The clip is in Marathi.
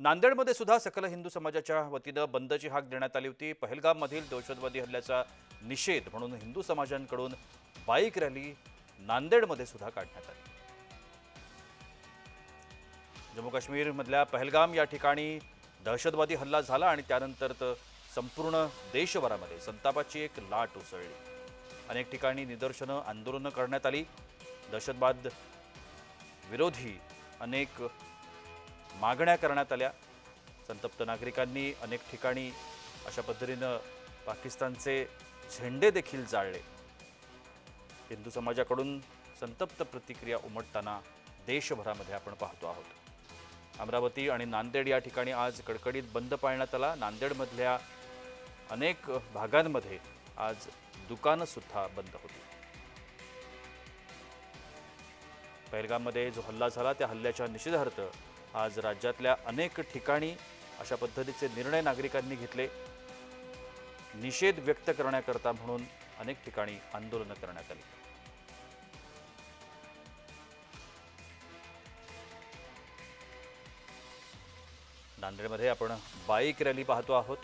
नांदेडमध्ये सुद्धा सकल हिंदू समाजाच्या वतीनं बंदची हाक देण्यात आली होती. पहलगाममधील दहशतवादी हल्ल्याचा निषेध म्हणून हिंदू समाजांकडून बाईक रॅली नांदेडमध्ये सुद्धा काढण्यात आली. जम्मू काश्मीरमधल्या पहलगाम या ठिकाणी दहशतवादी हल्ला झाला आणि त्यानंतर तर संपूर्ण देशभरामध्ये संतापाची एक लाट उसळली. अनेक ठिकाणी निदर्शनं आंदोलनं करण्यात आली. दहशतवाद विरोधी अनेक मागण्या करण्यात आल्या. संतप्त नागरिकांनी अनेक ठिकाणी अशा पद्धतीनं पाकिस्तानचे झेंडे देखील जाळले. हिंदू समाजाकडून संतप्त प्रतिक्रिया उमटताना देशभरामध्ये आपण पाहतो आहोत. अमरावती आणि नांदेड या ठिकाणी आज कडकडीत बंद पाळण्यात आला. नांदेडमधल्या अनेक भागांमध्ये आज दुकानंसुद्धा बंद होती. पहलगाममध्ये जो हल्ला झाला त्या हल्ल्याच्या निषेधार्थ आज राज्यातल्या अनेक ठिकाणी अशा पद्धतीचे निर्णय नागरिकांनी घेतले. निषेध व्यक्त करण्याकरता म्हणून अनेक ठिकाणी आंदोलनं करण्यात आली. नांदेडमध्ये आपण बाईक रॅली पाहतो आहोत.